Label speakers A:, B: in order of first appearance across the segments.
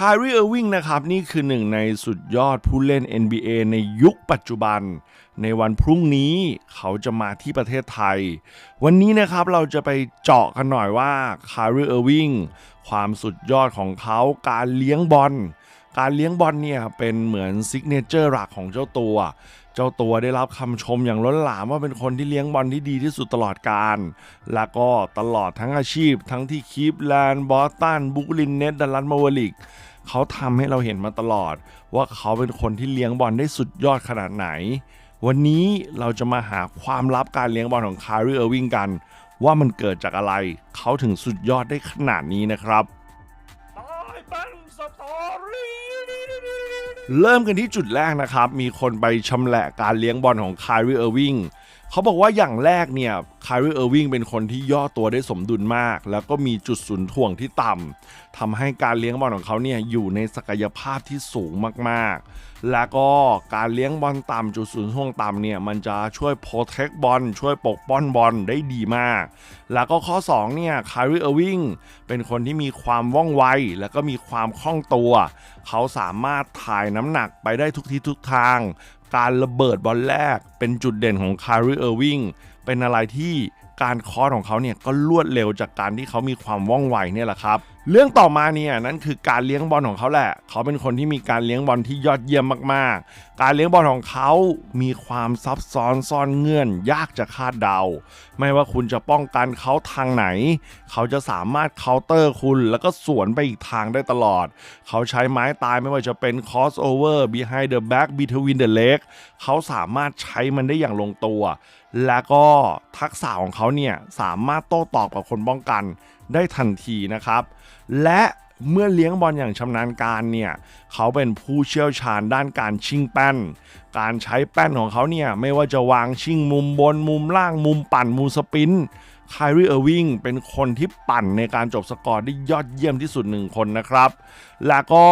A: คารีเออร์วิงนะครับ นี่คือหนึ่งในสุดยอดผู้เล่น NBA ในยุคปัจจุบัน ในวันพรุ่งนี้เขาจะมาที่ประเทศไทย วันนี้นะครับเราจะไปเจาะกันหน่อยว่าคารีเออร์วิงความสุดยอดของเขาการเลี้ยงบอลการเลี้ยงบอลเนี่ยเป็นเหมือนซิกเนเจอร์หลักของเจ้าตัว เจ้าตัวได้รับคำชมอย่างล้นหลามว่าเป็นคนที่เลี้ยงบอลที่ดีที่สุดตลอดกาลแล้วก็ตลอดทั้งอาชีพ ทั้งที่คีฟแลนด์บอสตันบุกลินเนตดัลลันมาวลิกเขาทำให้เราเห็นมาตลอด ว่าเขาเป็นคนที่เลี้ยงบอลได้สุดยอดขนาดไหน วันนี้เราจะมาหาความลับการเลี้ยงบอลของคาริเออร์วิงกัน ว่ามันเกิดจากอะไร เขาถึงสุดยอดได้ขนาดนี้นะครับ เริ่มกันที่จุดแรกนะครับ มีคนไปชำแหละการเลี้ยงบอลของคาริเออร์วิง เขาบอกว่าอย่างแรกเนี่ยคาริเออร์วิงเป็นคนที่ย่อตัวได้สมดุลมาก แล้วก็มีจุดศูนย์ถ่วงที่ต่ำทำให้การเลี้ยงบอลของเขาเนี่ยอยู่ในศักยภาพที่สูงมากๆ แล้วก็การเลี้ยงบอลต่ำจุดศูนย์ถ่วงต่ำเนี่ยมันจะช่วยโปรเทคบอลช่วยปกป้องบอลได้ดีมาก แล้วก็ข้อ2เนี่ยคาริเออร์วิงเป็นคนที่มีความว่องไว แล้วก็มีความคล่องตัว เขาสามารถถ่ายน้ำหนักไปได้ทุกทิศทุกทาง การระเบิดบอลแรกเป็นจุดเด่นของคาริเออร์วิงเป็นอะไรที่ การคอร์สของเขาเนี่ยก็รวดเร็วจากการที่เขามีความว่องไวเนี่ยแหละครับเรื่องต่อมาเนี่ยนั่นคือการเลี้ยงบอลของเขาแหละ เขาเป็นคนที่มีการเลี้ยงบอลที่ยอดเยี่ยมมากๆ การเลี้ยงบอลของเขามีความซับซ้อนซ่อนเงื่อน ยากจะคาดเดา ไม่ว่าคุณจะป้องกันเขาทางไหน เขาจะสามารถเคาน์เตอร์คุณ แล้วก็สวนไปอีกทางได้ตลอด เขาใช้ไม้ตายไม่ว่าจะเป็น crossover behind the back between the leg เขาสามารถใช้มันได้อย่างลงตัว และก็ทักษะของเขาเนี่ยสามารถโต้ตอบกับคนป้องกันได้ทันทีนะครับ และเมื่อเลี้ยงบอลอย่างชำนาญการเนี่ยเขาเป็นผู้เชี่ยวชาญด้านการชิงแป้น การใช้แป้นของเขาเนี่ยไม่ว่าจะวางชิงมุมบนมุมล่างมุมปั่นมุมสปิน ไครีเออร์วิงเป็นคนที่ปั่นในการจบสกอร์ได้ยอดเยี่ยมที่สุดหนึ่งคนนะครับ แล้วก็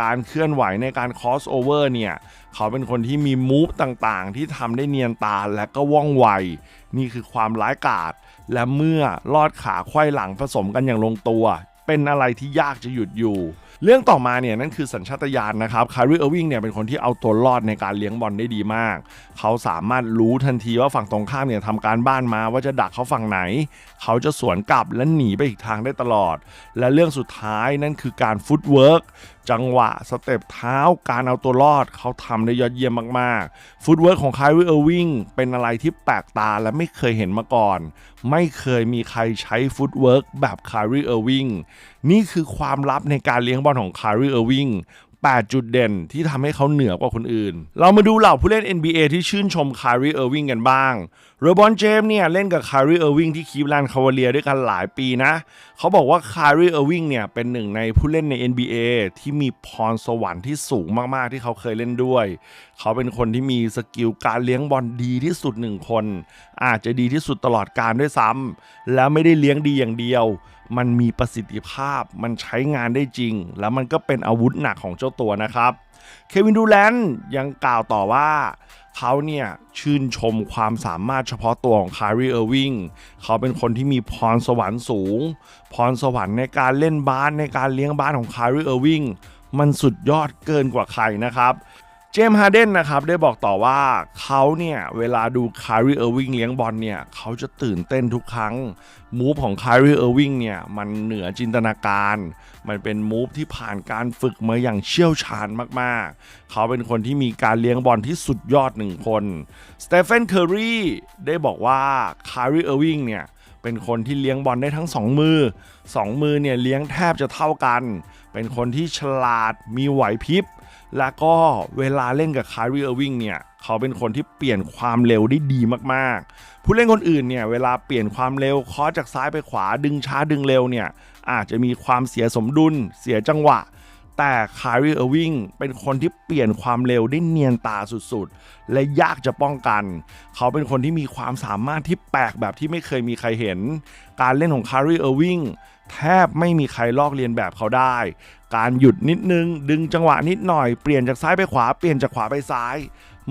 A: การเคลื่อนไหวในการ cross over เนี่ย เขาเป็นคนที่มีมูฟต่างๆ ที่ทำได้เนียนตาและก็ว่องไว นี่คือความร้ายกาจและเมื่อลอดขาไขว้หลังผสมกันอย่างลงตัว เป็นอะไรที่ยากจะหยุดอยู่ เรื่องต่อมาเนี่ยนั่นคือสัญชาตญาณนะครับคาริเออร์วิงเนี่ยเป็นคนที่เอาตัวรอดในการเลี้ยงบอลได้ดีมาก เขาสามารถรู้ทันทีว่าฝั่งตรงข้ามเนี่ยทำการบ้านมาว่าจะดักเขาฝั่งไหน เขาจะสวนกลับและหนีไปอีกทางได้ตลอด และเรื่องสุดท้ายนั่นคือการฟุตเวิร์กจังหวะสเต็ปเท้าการเอาตัวรอดเขาทำได้ยอดเยี่ยมมากๆ ฟุตเวิร์กของคลรีเออร์วิงเป็นอะไรที่แปลกตาและไม่เคยเห็นมาก่อน ไม่เคยมีใครใช้ฟุตเวิร์กแบบไคลรีเออร์วิง นี่คือความลับในการเลี้ยงบอลของคลรีเออร์วิง8 จุดเด่นที่ทำให้เขาเหนือกว่าคนอื่น เรามาดูเหล่าผู้เล่น NBA ที่ชื่นชมคาริเออร์วิงกันบ้างโรบอนเจมเนี่ยเล่นกับคาริเออร์วิงที่คีฟแลนด์คาวาเลียด้วยกันหลายปีนะ เขาบอกว่าคาริเออร์วิงเนี่ยเป็นหนึ่งในผู้เล่นใน NBA ที่มีพรสวรรค์ที่สูงมากๆที่เขาเคยเล่นด้วย เขาเป็นคนที่มีสกิลการเลี้ยงบอลดีที่สุดหนึ่งคน อาจจะดีที่สุดตลอดการด้วยซ้ำแล้วไม่ได้เลี้ยงดีอย่างเดียว มันมีประสิทธิภาพมันใช้งานได้จริง แล้วมันก็เป็นอาวุธหนักของเจ้าตัวนะครับเควินดูแลนยังกล่าวต่อว่าเขาเนี่ยชื่นชมความสามารถเฉพาะตัวของคาริเออร์วิงเขาเป็นคนที่มีพรสวรรค์สูง พรสวรรค์ในการเล่นบาสในการเลี้ยงบาสของคาริเออร์วิงมันสุดยอดเกินกว่าใครนะครับ จมส์ฮาร์เดนนะครับได้บอกต่อว่าเขาเนี่ย เวลาดูคาริเออร์วิงเลี้ยงบอลเนี่ย เขาจะตื่นเต้นทุกครั้ง มูฟของคาริเออร์วิงเนี่ย มันเหนือจินตนาการ มันเป็นมูฟที่ผ่านการฝึกมาอย่างเชี่ยวชาญมากๆ เขาเป็นคนที่มีการเลี้ยงบอลที่สุดยอดหนึ่งคนสเตเฟนเคอรีได้บอกว่าคาริเออร์วิงเนี่ยเป็นคนที่เลี้ยงบอลได้ทั้ง 2 มือ 2 มือเนี่ยเลี้ยงแทบจะเท่ากัน เป็นคนที่ฉลาดมีไหวพริบ แล้วก็เวลาเล่นกับคาริเออร์วิงเนี่ย เขาเป็นคนที่เปลี่ยนความเร็วได้ดีมากๆ ผู้เล่นคนอื่นเนี่ย เวลาเปลี่ยนความเร็วคอจากซ้ายไปขวาดึงช้าดึงเร็วเนี่ย อาจจะมีความเสียสมดุล เสียจังหวะ แต่คาริเออร์วิงเป็นคนที่เปลี่ยนความเร็วได้เนียนตาสุดๆ และยากจะป้องกัน เขาเป็นคนที่มีความสามารถที่แปลกแบบที่ไม่เคยมีใครเห็น การเล่นของคาริเออร์วิงแทบไม่มีใครลอกเลียนแบบเขาได้ การหยุดนิดนึง ดึงจังหวะนิดหน่อย เปลี่ยนจากซ้ายไปขวา เปลี่ยนจากขวาไปซ้าย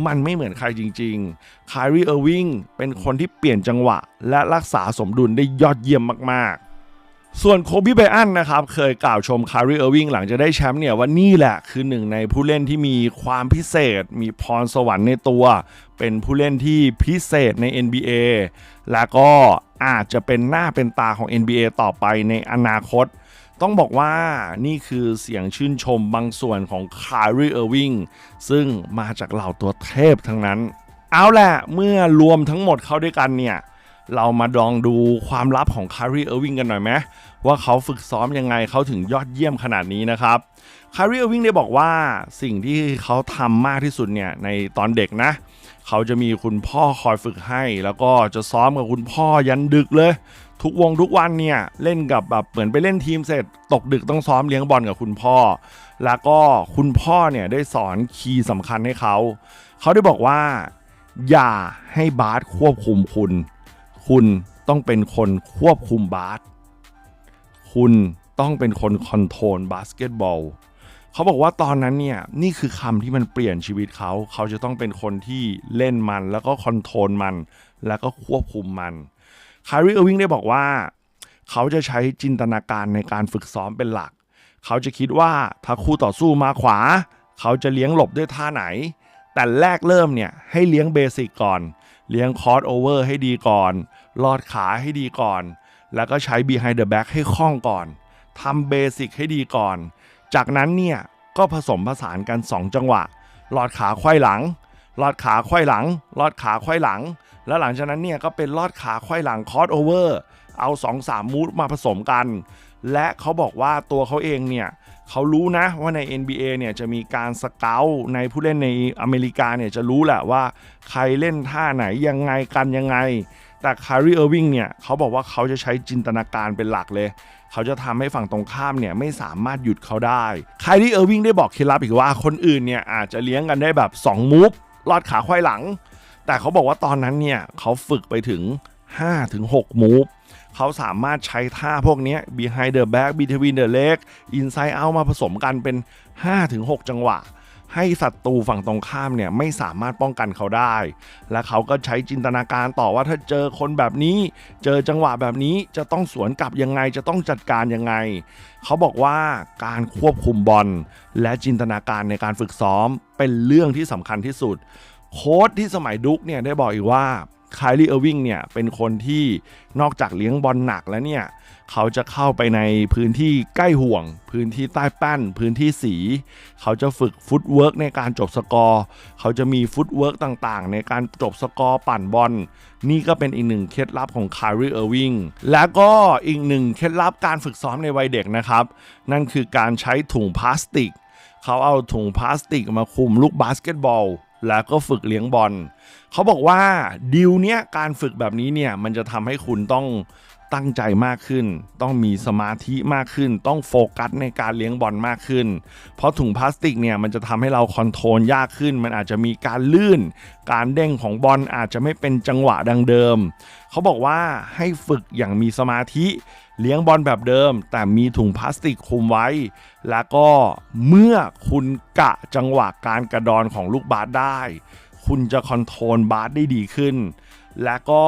A: มันไม่เหมือนใครจริงๆคาริเออร์วิงเป็นคนที่เปลี่ยนจังหวะ และรักษาสมดุลได้ยอดเยี่ยมมากๆส่วนโคบีไบอันนะครับเคยกล่าวชมคาริเออร์วิงหลังจากได้แชมป์เนี่ยว่านี่แหละคือหนึ่งในผู้เล่นที่มีความพิเศษ มีพรสวรรค์ในตัว เป็นผู้เล่นที่พิเศษใน NBA และก็อาจจะเป็นหน้าเป็นตาของ NBA ต่อไปในอนาคต ต้องบอกว่านี่คือเสียงชื่นชมบางส่วนของคาริเออร์วิงซึ่งมาจากเหล่าตัวเทพทั้งนั้น เอาแหละเมื่อรวมทั้งหมดเข้าด้วยกันเนี่ย เรามาลองดูความลับของคาริเออร์วิงกันหน่อยไหมว่าเขาฝึกซ้อมยังไงเขาถึงยอดเยี่ยมขนาดนี้นะครับคาริเออร์วิงได้บอกว่าสิ่งที่เขาทำมากที่สุดเนี่ยในตอนเด็กนะเขาจะมีคุณพ่อคอยฝึกให้ แล้วก็จะซ้อมกับคุณพ่อยันดึกเลย ทุกวงทุกวันเนี่ยเล่นกับแบบเหมือนไปเล่นทีมเสร็จ ตกดึกต้องซ้อมเลี้ยงบอลกับคุณพ่อ แล้วก็คุณพ่อเนี่ยได้สอนคีย์สำคัญให้เขา เขาได้บอกว่า อย่าให้บาสควบคุมคุณ คุณต้องเป็นคนควบคุมบาสคุณต้องเป็นคนคอนโทรลบาสเกตบอลเขาบอกว่าตอนนั้นเนี่ยนี่คือคำที่มันเปลี่ยนชีวิตเขา เขาจะต้องเป็นคนที่เล่นมันแล้วก็คอนโทรลมัน แล้วก็ควบคุมมัน คาริเออร์วิงได้บอกว่า เขาจะใช้จินตนาการในการฝึกซ้อมเป็นหลัก เขาจะคิดว่าถ้าคู่ต่อสู้มาขวา เขาจะเลี้ยงหลบด้วยท่าไหน แต่แรกเริ่มเนี่ยให้เลี้ยงเบสิกก่อน เลี้ยงคอร์สโอเวอร์ให้ดีก่อน ลอดขาให้ดีก่อน แล้วก็ใช้ behind the back ให้คล่องก่อนทำเบสิกให้ดีก่อน จากนั้นเนี่ยก็ผสมผสานกัน 2 จังหวะ ลอดขาไขว้หลัง ลอดขาไขว้หลัง ลอดขาไขว้หลัง แล้วหลังจากนั้นเนี่ยก็เป็นลอดขาไขว้หลังคอสโอเวอร์เอา 2-3 มูดมาผสมกัน และเขาบอกว่าตัวเขาเองเนี่ยเขารู้นะว่าใน NBA เนี่ยจะมีการสเกลในผู้เล่นในอเมริกาเนี่ยจะรู้แหละว่าใครเล่นท่าไหนยังไงกันยังไง แต่คาริเออร์วิงเนี่ยเขาบอกว่าเขาจะใช้จินตนาการเป็นหลักเลย เขาจะทำให้ฝั่งตรงข้ามเนี่ยไม่สามารถหยุดเขาได้คาริเออร์วิงได้บอกเคล็ดลับอีกว่าคนอื่นเนี่ยอาจจะเลี้ยงกันได้แบบ 2 มูฟลอดขาควายหลัง แต่เขาบอกว่าตอนนั้นเนี่ยเขาฝึกไปถึง 5-6 มูฟเขาสามารถใช้ท่าพวกนี้ behind the back between the leg inside out มาผสมกันเป็น 5-6 จังหวะ ให้ศัตรูฝั่งตรงข้ามเนี่ยไม่สามารถป้องกันเขาได้ และเขาก็ใช้จินตนาการต่อว่าถ้าเจอคนแบบนี้ เจอจังหวะแบบนี้จะต้องสวนกลับยังไงจะต้องจัดการยังไง เขาบอกว่าการควบคุมบอลและจินตนาการในการฝึกซ้อมเป็นเรื่องที่สำคัญที่สุด โค้ชที่สมัยดุ๊กเนี่ยได้บอกอีกว่าคายลีเออร์วิงเนี่ยเป็นคนที่นอกจากเลี้ยงบอลหนักแล้วเนี่ย เขาจะเข้าไปในพื้นที่ใกล้ห่วง พื้นที่ใต้แป้น พื้นที่สี เขาจะฝึกฟุตเวิร์กในการจบสกอร์ เขาจะมีฟุตเวิร์กต่างๆ ในการจบสกอร์ปั่นบอล นี่ก็เป็นอีกหนึ่งเคล็ดลับของคาริเออร์วิงและก็อีกหนึ่งเคล็ดลับการฝึกซ้อมในวัยเด็กนะครับ นั่นคือการใช้ถุงพลาสติก เขาเอาถุงพลาสติกมาคุมลูกบาสเกตบอล แล้วก็ฝึกเลี้ยงบอลเขาบอกว่าดิวเนี้ยการฝึกแบบนี้เนี่ยมันจะทำให้คุณต้องตั้งใจมากขึ้น ต้องมีสมาธิมากขึ้น ต้องโฟกัสในการเลี้ยงบอลมากขึ้น เพราะถุงพลาสติกเนี่ยมันจะทำให้เราคอนโทรลยากขึ้น มันอาจจะมีการลื่น การเด้งของบอลอาจจะไม่เป็นจังหวะดังเดิม เขาบอกว่าให้ฝึกอย่างมีสมาธิ เลี้ยงบอลแบบเดิม แต่มีถุงพลาสติกคลุมไว้ แล้วก็เมื่อคุณกะจังหวะการกระดอนของลูกบาสได้ คุณจะคอนโทรลบาสได้ดีขึ้น และก็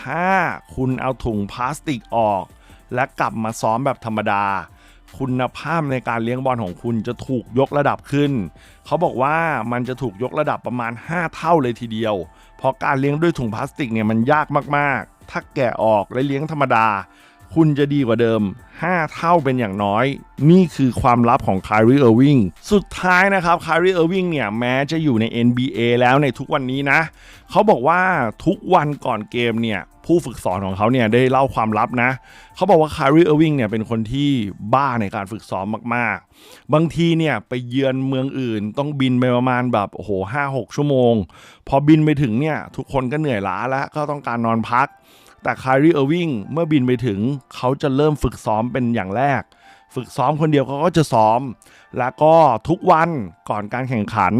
A: ถ้าคุณเอาถุงพลาสติกออก และกลับมาซ้อมแบบธรรมดา คุณภาพในการเลี้ยงบอลของคุณจะถูกยกระดับขึ้น เขาบอกว่ามันจะถูกยกระดับประมาณ 5 เท่าเลยทีเดียว เพราะการเลี้ยงด้วยถุงพลาสติกเนี่ยมันยากมากๆ ถ้าแกะออกและเลี้ยงธรรมดา คุณจะดีกว่าเดิม 5 เท่าเป็นอย่างน้อย นี่คือความลับของค y รีเออร์วิงสุดท้ายนะครับค y รีเออร์วิงเนี่ยแม้จะอยู่ใน NBA แล้วในทุกวันนี้นะ เขาบอกว่าทุกวันก่อนเกมเนี่ยผู้ฝึกสอนของเขาเนี่ยได้เล่าความลับนะ เขาบอกว่าค y รีเออร์วิงเนี่ยเป็นคนที่บ้าในการฝึกซ้อมมากๆ บางทีเนี่ยไปเยือนเมืองอื่น ต้องบินไปประมาณแบบโอ้โหห้าหกชั่วโมง พอบินไปถึงเนี่ยทุกคนก็เหนื่อยล้าแล้วก็ต้องการนอนพัก แต่ค y รีเออร์วิงเมื่อบินไปถึงเขาจะเริ่มฝึกซ้อมเป็นอย่างแรก ฝึกซ้อมคนเดียวเขาก็จะซ้อม แล้วก็ทุกวันก่อนการแข่งขัน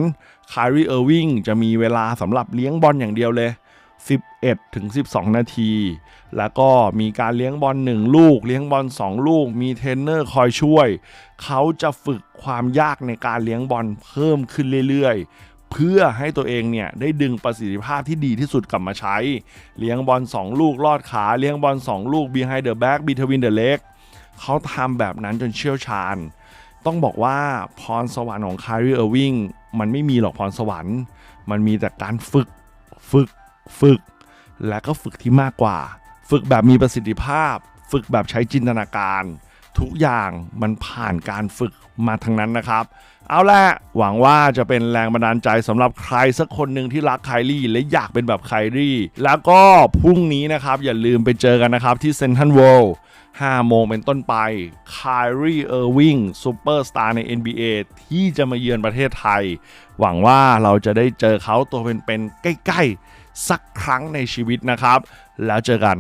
A: ค y รีเออร์วิงจะมีเวลาสำหรับเลี้ยงบอลอย่างเดียวเลย 11ถึง12 นาที แล้วก็มีการเลี้ยงบอล1ลูก เลี้ยงบอล2ลูก มีเทรนเนอร์คอยช่วย เขาจะฝึกความยากในการเลี้ยงบอลเพิ่มขึ้นเรื่อยๆ เพื่อให้ตัวเองเนี่ยได้ดึงประสิทธิภาพที่ดีที่สุดกลับมาใช้ เลี้ยงบอล2 ลูกลอดขาเลี้ยงบอล2 ลูก behind the back between the leg เขาทำแบบนั้นจนเชี่ยวชาญ ต้องบอกว่าพรสวรรค์ของคาริเออร์วิงมันไม่มีหรอกพรสวรรค์ มันมีแต่การฝึกฝึกฝึก และก็ฝึกที่มากกว่า ฝึกแบบมีประสิทธิภาพ ฝึกแบบใช้จินตนาการ ทุกอย่างมันผ่านการฝึกมาทั้งนั้นนะครับ เอาละหวังว่าจะเป็นแรงบันดาลใจสำหรับใครสักคนหนึ่งที่รักไคลี่และอยากเป็นแบบไคลี่แล้วก็พรุ่งนี้นะครับ อย่าลืมไปเจอกันนะครับที่เซนทันเวิลด์5โมงเป็นต้นไปไคลี่เออร์วิงซูเปอร์สตาร์ใน NBA ที่จะมาเยือนประเทศไทย หวังว่าเราจะได้เจอเขาตัวเป็นๆใกล้ๆ สักครั้งในชีวิตนะครับ แล้วเจอกัน